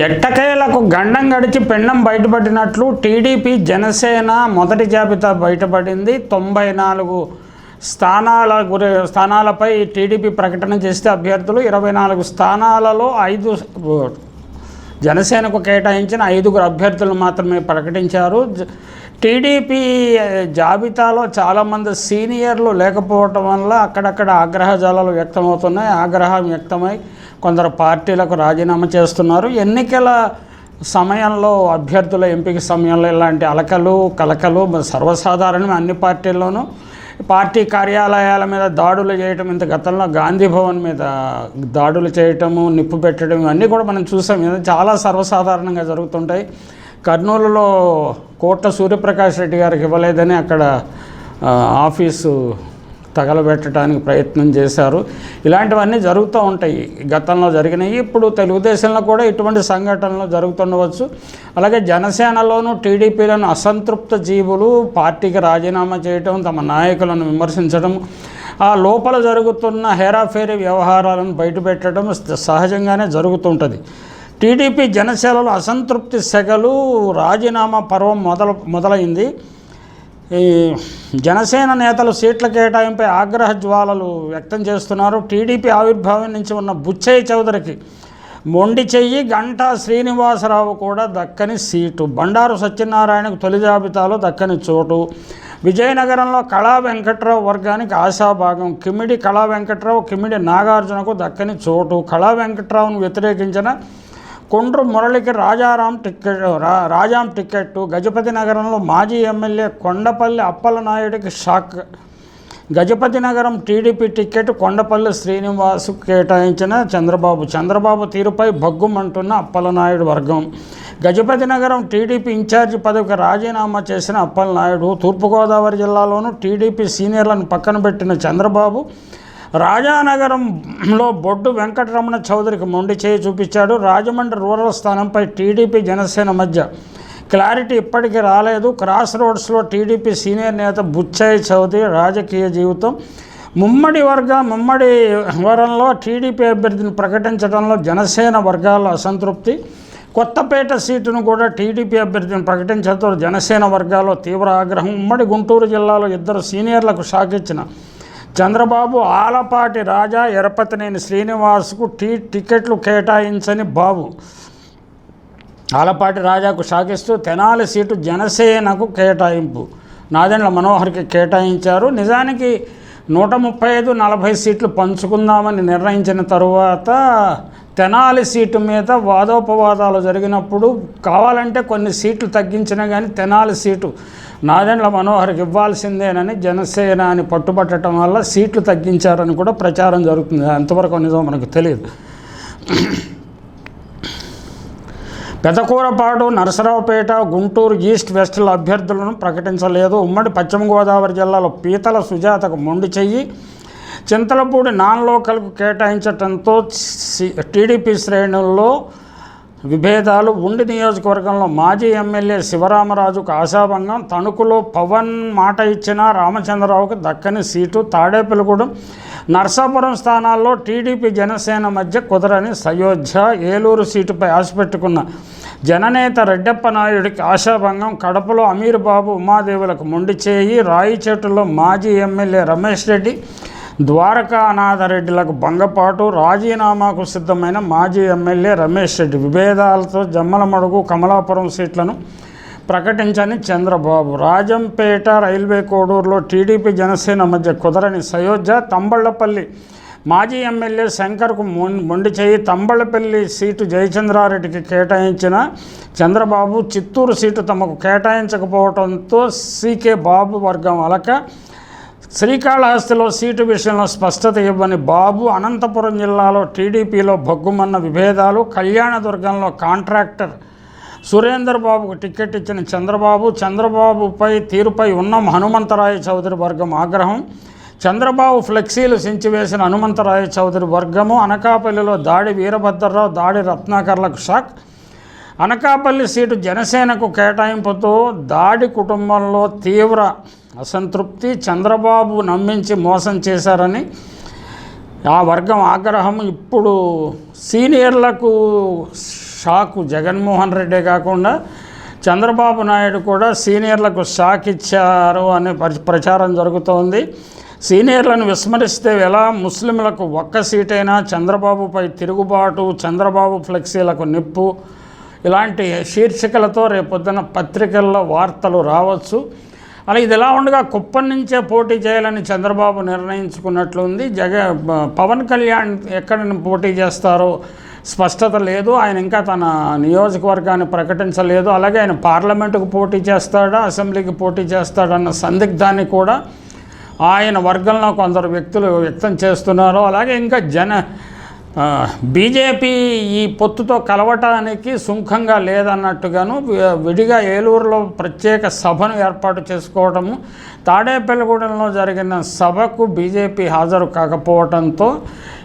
ఎట్టకేలకు గండం గడిచి పెండం బయటపడినట్లు టీడీపీ జనసేన మొదటి జాబితా బయటపడింది. తొంభై నాలుగు స్థానాల గురి స్థానాలపై టీడీపీ ప్రకటన చేస్తే అభ్యర్థులు ఇరవై నాలుగు స్థానాలలో ఐదు జనసేనకు కేటాయించిన ఐదుగురు అభ్యర్థులు మాత్రమే ప్రకటించారు. టీడీపీ జాబితాలో చాలామంది సీనియర్లు లేకపోవటం వల్ల అక్కడక్కడ ఆగ్రహజాలాలు వ్యక్తమవుతున్నాయి. ఆగ్రహం వ్యక్తమై కొందరు పార్టీలకు రాజీనామా చేస్తున్నారు. ఎన్నికల సమయంలో అభ్యర్థుల ఎంపిక సమయంలో ఇలాంటి అలకలు కలకలు సర్వసాధారణం అన్ని పార్టీల్లోనూ. పార్టీ కార్యాలయాల మీద దాడులు చేయటం ఇంత గతంలో గాంధీ భవన్ మీద దాడులు చేయటము నిప్పు పెట్టడం ఇవన్నీ కూడా మనం చూసాం. ఇది చాలా సర్వసాధారణంగా జరుగుతుంటాయి. కర్నూలులో కోట్ల సూర్యప్రకాష్ రెడ్డి గారికి ఇవ్వలేదని అక్కడ ఆఫీసు తగలబెట్టడానికి ప్రయత్నం చేశారు. ఇలాంటివన్నీ జరుగుతూ ఉంటాయి. గతంలో జరిగినాయి ఇప్పుడు తెలుగుదేశంలో కూడా ఇటువంటి సంఘటనలు జరుగుతుండవచ్చు. అలాగే జనసేనలోనూ టీడీపీలను అసంతృప్త జీవులు పార్టీకి రాజీనామా చేయటం తమ నాయకులను విమర్శించడం ఆ లోపల జరుగుతున్న హేరాఫేరీ వ్యవహారాలను బయటపెట్టడం సహజంగానే జరుగుతుంటుంది. టీడీపీ జనసేనలో అసంతృప్తి సెగలు రాజీనామా పర్వం మొదలు మొదలైంది. ఈ జనసేన నేతలు సీట్ల కేటాయింపై ఆగ్రహ జ్వాలలు వ్యక్తం చేస్తున్నారు. టీడీపీ ఆవిర్భావం నుంచి ఉన్న బుచ్చయ్య చౌదరికి మొండి చెయ్యి గంటా శ్రీనివాసరావు కూడా దక్కని సీటు. బండారు సత్యనారాయణకు తొలి జాబితాలో దక్కని చోటు. విజయనగరంలో కళా వెంకట్రావు వర్గానికి ఆశాభాగం కిమిడి కళా వెంకట్రావు కిమిడి నాగార్జునకు దక్కని చోటు. కళా వెంకట్రావును వ్యతిరేకించిన కొండ్రు మురళికి రాజారాం టిక్కెట్ రా రాజాం టికెట్ గజపతి నగరంలో మాజీ MLA Kondapalli అప్పలనాయుడికి shock. Gajapathi Nagaram TDP ticket Kondapalli Srinivas కేటాయించిన చంద్రబాబు. చంద్రబాబు తీరుపై భగ్గుమంటున్న అప్పలనాయుడు వర్గం. గజపతి నగరం టీడీపీ ఇన్ఛార్జి పదవికి రాజీనామా చేసిన అప్పలనాయుడు తూర్పుగోదావరి జిల్లాలోనూ టీడీపీ సీనియర్లను పక్కన పెట్టిన చంద్రబాబు రాజానగరంలో బొడ్డు వెంకటరమణ చౌదరికి మొండి చేయి చూపించాడు. రాజమండ్రి రూరల్ స్థానంపై టీడీపీ జనసేన మధ్య క్లారిటీ ఇప్పటికీ రాలేదు. క్రాస్ రోడ్స్లో టీడీపీ సీనియర్ నేత బుచ్చయ్య చౌదరి రాజకీయ జీవితం. ముమ్మడి వర్గ ముమ్మడి వరంలో టీడీపీ అభ్యర్థిని ప్రకటించడంలో జనసేన వర్గాల అసంతృప్తి. కొత్తపేట సీటును కూడా టీడీపీ అభ్యర్థిని ప్రకటించడంతో జనసేన వర్గాల్లో తీవ్ర ఆగ్రహం. ఉమ్మడి గుంటూరు జిల్లాలో ఇద్దరు సీనియర్లకు షాక్ ఇచ్చిన చంద్రబాబు ఆలపాటి రాజా ఎరపతినేని శ్రీనివాస్కు టీ టికెట్లు కేటాయించని బాబు. ఆలపాటి రాజాకు షాకిస్తూ తెనాలి సీటు జనసేనకు కేటాయింపు. నాదెండ్ల మనోహర్కి కేటాయించారు. నిజానికి నూట ముప్పై ఐదు నలభై సీట్లు పంచుకుందామని నిర్ణయించిన తరువాత తెనాలి సీటు మీద వాదోపవాదాలు జరిగినప్పుడు కావాలంటే కొన్ని సీట్లు తగ్గించినా కానీ తెనాలి సీటు నాదెండ్ల మనోహర్కి ఇవ్వాల్సిందేనని జనసేనని పట్టుబట్టడం వల్ల సీట్లు తగ్గించారని కూడా ప్రచారం జరుగుతుంది. అంతవరకు నిజం మనకు తెలియదు. పెదకూరపాడు నరసరావుపేట గుంటూరు ఈస్ట్ వెస్ట్ల అభ్యర్థులను ప్రకటించలేదు. ఉమ్మడి పశ్చిమ గోదావరి జిల్లాలో పీతల సుజాతకు మొండి చెయ్యి. చింతలపూడి నాన్ లోకల్కు కేటాయించడంతో సి- టీడీపీ శ్రేణుల్లో విభేదాలు ఉండి నియోజకవర్గంలో మాజీ ఎమ్మెల్యే శివరామరాజుకు ఆశాభంగం తణుకులో పవన్ మాట ఇచ్చిన రామచంద్రరావుకు దక్కని సీటు తాడేపల్లిగూడెం. నర్సాపురం స్థానాల్లో టీడీపీ జనసేన మధ్య కుదరని సయోధ్య ఏలూరు సీటుపై ఆశ పెట్టుకున్న జననేత రెడ్డప్ప నాయుడికి ఆశాభంగం కడపలో అమీర్ బాబు ఉమాదేవులకు మొండిచేయి చేయి. మాజీ ఎమ్మెల్యే రమేష్ రెడ్డి ద్వారకానాథరెడ్డిలకు భంగపాటు రాజీనామాకు సిద్ధమైన మాజీ ఎమ్మెల్యే రమేష్ రెడ్డి విభేదాలతో జమ్మలమడుగు కమలాపురం సీట్లను ప్రకటించని చంద్రబాబు. రాజంపేట రైల్వే కోడూరులో టీడీపీ జనసేన మధ్య కుదరని సయోధ్య తంబళ్ళపల్లి మాజీ ఎమ్మెల్యే శంకర్కు మొండి చేయి తంబళ్ళపల్లి సీటు జయచంద్రారెడ్డికి కేటాయించిన చంద్రబాబు చిత్తూరు సీటు తమకు కేటాయించకపోవడంతో సీకే బాబు వర్గం అలక శ్రీకాళహస్తిలో సీటు విషయంలో స్పష్టత ఇవ్వని బాబు అనంతపురం జిల్లాలో టీడీపీలో భగ్గుమన్న విభేదాలు కళ్యాణదుర్గంలో కాంట్రాక్టర్ సురేందర్ బాబుకు టికెట్ ఇచ్చిన చంద్రబాబు చంద్రబాబుపై తీరుపై ఉన్న హనుమంతరాయ చౌదరి వర్గం ఆగ్రహం చంద్రబాబు ఫ్లెక్సీలు సించివేసిన హనుమంతరాయ చౌదరి వర్గము అనకాపల్లిలో దాడి వీరభద్రరావు దాడి రత్నాకర్లకు షాక్ అనకాపల్లి సీటు జనసేనకు కేటాయింపుతో దాడి కుటుంబంలో తీవ్ర అసంతృప్తి చంద్రబాబు నమ్మించి మోసం చేశారని ఆ వర్గం ఆగ్రహం ఇప్పుడు సీనియర్లకు షాకు జగన్మోహన్ రెడ్డే కాకుండా చంద్రబాబు నాయుడు కూడా సీనియర్లకు షాక్ ఇచ్చారు అనే ప్రచారం జరుగుతోంది. సీనియర్లను విస్మరిస్తే ఎలా? ముస్లింలకు ఒక్క సీటైనా చంద్రబాబుపై తిరుగుబాటు చంద్రబాబు ఫ్లెక్సీలకు నిప్పు. ఇలాంటి శీర్షికలతో రేపొద్దున పత్రికల్లో వార్తలు రావచ్చు. అలా ఇది ఎలా ఉండగా కుప్పం నుంచే పోటీ చేయాలని చంద్రబాబు నిర్ణయించుకున్నట్లుంది. జగ పవన్ కళ్యాణ్ ఎక్కడ పోటీ చేస్తారో స్పష్టత లేదు. ఆయన ఇంకా తన నియోజకవర్గాన్ని ప్రకటించలేదు. అలాగే ఆయన పార్లమెంటుకు పోటీ చేస్తాడా అసెంబ్లీకి పోటీ చేస్తాడన్న సందిగ్ధాన్ని కూడా ఆయన వర్గంలో కొందరు వ్యక్తులు వ్యక్తం చేస్తున్నారు. అలాగే ఇంకా జన బీజేపీ ఈ పొత్తుతో కలవటానికి సుంఖంగా లేదన్నట్టుగాను విడిగా ఏలూరులో ప్రత్యేక సభను ఏర్పాటు చేసుకోవటము తాడేపల్లిగూడెంలో జరిగిన సభకు బీజేపీ హాజరు కాకపోవడంతో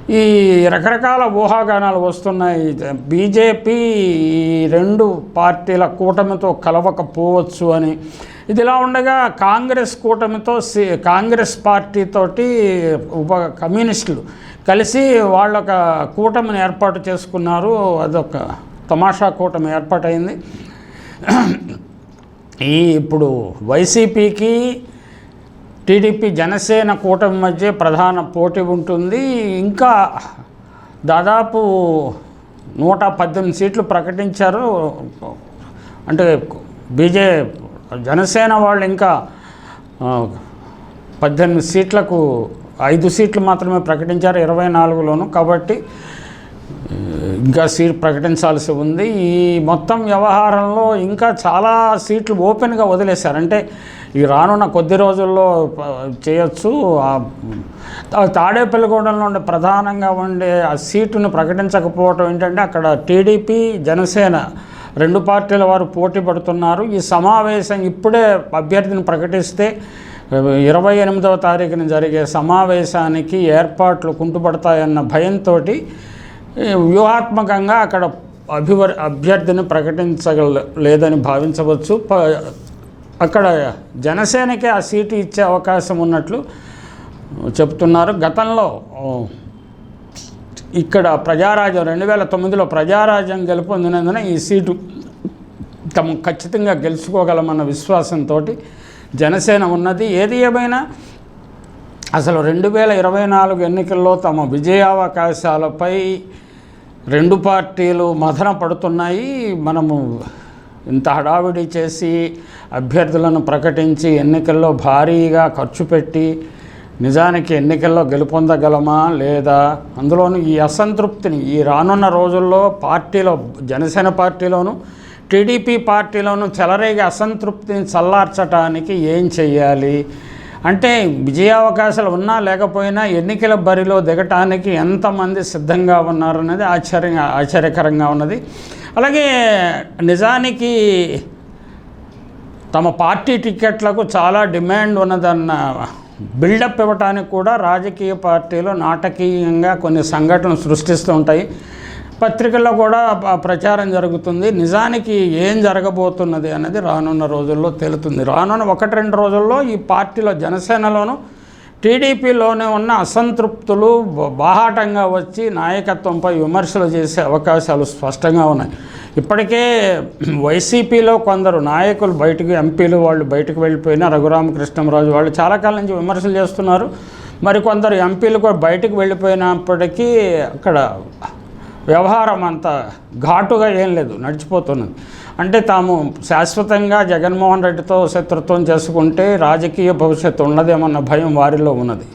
ఈ రకరకాల ఊహాగానాలు వస్తున్నాయి. బీజేపీ ఈ రెండు పార్టీల కూటమితో కలవకపోవచ్చు అని. ఇదిలా ఉండగా కాంగ్రెస్ కూటమితో సి- కాంగ్రెస్ పార్టీతోటి ఉప కమ్యూనిస్టులు కలిసి వాళ్ళొక కూటమిని ఏర్పాటు చేసుకున్నారు. అదొక తమాషా కూటమి ఏర్పాటైంది ఈ ఇప్పుడు వైసీపీకి టీడీపీ జనసేన కూటమి మధ్య ప్రధాన పోటీ ఉంటుంది. ఇంకా దాదాపు నూట పద్దెనిమిది సీట్లు ప్రకటించారు. అంటే బీజే జనసేన వాళ్ళు ఇంకా పద్దెనిమిది సీట్లకు ఐదు సీట్లు మాత్రమే ప్రకటించారు ఇరవై నాలుగులోను. కాబట్టి ఇంకా సీట్ ప్రకటించాల్సి ఉంది. ఈ మొత్తం వ్యవహారంలో ఇంకా చాలా సీట్లు ఓపెన్గా వదిలేశారు. అంటే ఈ రానున్న కొద్ది రోజుల్లో చేయొచ్చు. తాడేపల్లిగూడెంలో ఉండే ప్రధానంగా ఉండే ఆ సీటును ప్రకటించకపోవటం ఏంటంటే అక్కడ టీడీపీ జనసేన రెండు పార్టీల వారు పోటీ పడుతున్నారు. ఈ సమావేశం ఇప్పుడే అభ్యర్థిని ప్రకటిస్తే ఇరవై ఎనిమిదవ తారీఖున జరిగే సమావేశానికి ఏర్పాట్లు కుంటుపడతాయన్న భయంతో వ్యూహాత్మకంగా అక్కడ అభివర్ అభ్యర్థిని ప్రకటించగల లేదని భావించవచ్చు. ప- అక్కడ జనసేనకే ఆ సీటు ఇచ్చే అవకాశం ఉన్నట్లు చెప్తున్నారు. గతంలో ఇక్కడ ప్రజారాజ్యం రెండు వేల తొమ్మిదిలో ప్రజారాజ్యం గెలుపొందినందున ఈ సీటు తమ ఖచ్చితంగా గెలుచుకోగలమన్న విశ్వాసంతో జనసేన ఉన్నది. ఏది ఏమైనా అసలు రెండు వేల ఇరవై నాలుగు ఎన్నికల్లో తమ విజయావకాశాలపై రెండు పార్టీలు మదన పడుతున్నాయి. మనము ఇంత హడావిడి చేసి అభ్యర్థులను ప్రకటించి ఎన్నికల్లో భారీగా ఖర్చు పెట్టి నిజానికి ఎన్నికల్లో గెలుపొందగలమా లేదా? అందులోనూ ఈ అసంతృప్తిని ఈ రానున్న రోజుల్లో పార్టీలో జనసేన పార్టీలోను టీడీపీ పార్టీలోనూ చెలరేగి అసంతృప్తిని చల్లార్చడానికి ఏం చేయాలి అంటే విజయావకాశాలు ఉన్నా లేకపోయినా ఎన్నికల బరిలో దిగటానికి ఎంతమంది సిద్ధంగా ఉన్నారన్నది ఆశ్చర్యంగా ఆశ్చర్యకరంగా ఉన్నది. అలాగే నిజానికి తమ పార్టీ టికెట్లకు చాలా డిమాండ్ ఉన్నదన్న బిల్డప్ ఇవ్వటానికి కూడా రాజకీయ పార్టీలు నాటకీయంగా కొన్ని సంఘటనలు సృష్టిస్తూ ఉంటాయి. పత్రికల్లో కూడా ప్రచారం జరుగుతుంది. నిజానికి ఏం జరగబోతున్నది అనేది రానున్న రోజుల్లో తేలుతుంది. రానున్న ఒకటి రెండు రోజుల్లో ఈ పార్టీలో జనసేనలోను టీడీపీలోనే ఉన్న అసంతృప్తులు బాహాటంగా వచ్చి నాయకత్వంపై విమర్శలు చేసే అవకాశాలు స్పష్టంగా ఉన్నాయి. ఇప్పటికే వైసీపీలో కొందరు నాయకులు బయటకు ఎంపీలు వాళ్ళు బయటకు వెళ్ళిపోయిన రఘురామకృష్ణరాజు వాళ్ళు చాలా కాలం నుంచి విమర్శలు చేస్తున్నారు. మరి కొందరు ఎంపీలు కూడా బయటకు వెళ్ళిపోయినప్పటికీ అక్కడ వ్యవహారం అంత ఘాటుగా ఏం లేదు నడిచిపోతున్నది. అంటే తాము శాశ్వతంగా జగన్మోహన్ రెడ్డితో శత్రుత్వం చేసుకుంటే రాజకీయ భవిష్యత్తు ఉన్నదేమన్న భయం వారిలో ఉన్నది.